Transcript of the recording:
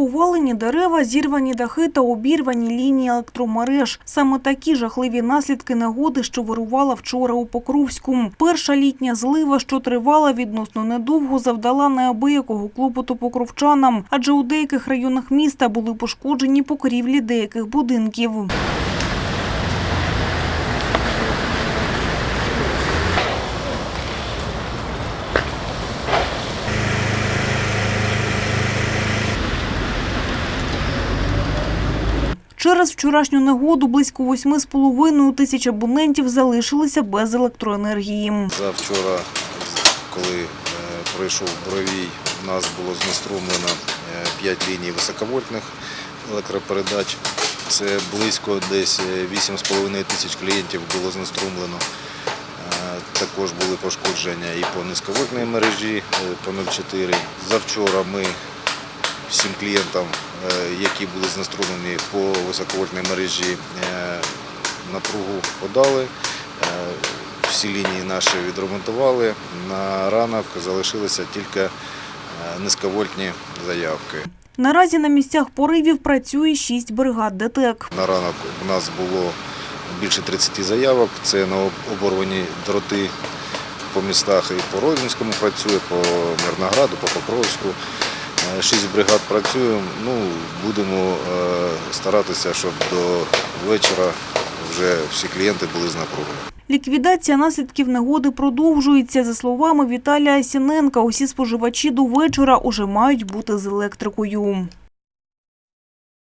Повалені дерева, зірвані дахи та обірвані лінії електромереж. Саме такі жахливі наслідки негоди, що вирувала вчора у Покровську. Перша літня злива, що тривала відносно недовго, завдала неабиякого клопоту покровчанам, адже у деяких районах міста були пошкоджені покрівлі деяких будинків. Через вчорашню негоду близько 8,5 тисяч абонентів залишилися без електроенергії. Завчора, коли е, пройшов Боровій, в нас було знеструмлено 5 ліній високовольтних електропередач. Це близько десь е, 8,5 тисяч клієнтів було знеструмлено. Е, Також були пошкодження і по низьковольтній мережі е, по 0,4. Завчора ми всім клієнтам, е, які були знеструмлені по високовольтній мережі, е, напругу подали. Е, Всі лінії наші відремонтували. На ранок залишилися тільки е, низьковольтні заявки. Наразі на місцях поривів працює шість бригад ДТЕК. На ранок у нас було більше 30 заявок. Це на оборвані дроти по містах і по Родинському працює, по Мирнограду, по Покровську. Шість бригад працюємо. Ну, будемо е, старатися, щоб до вечора вже всі клієнти були з напругою. Ліквідація наслідків негоди продовжується. За словами Віталія Сіненка, усі споживачі до вечора уже мають бути з електрикою.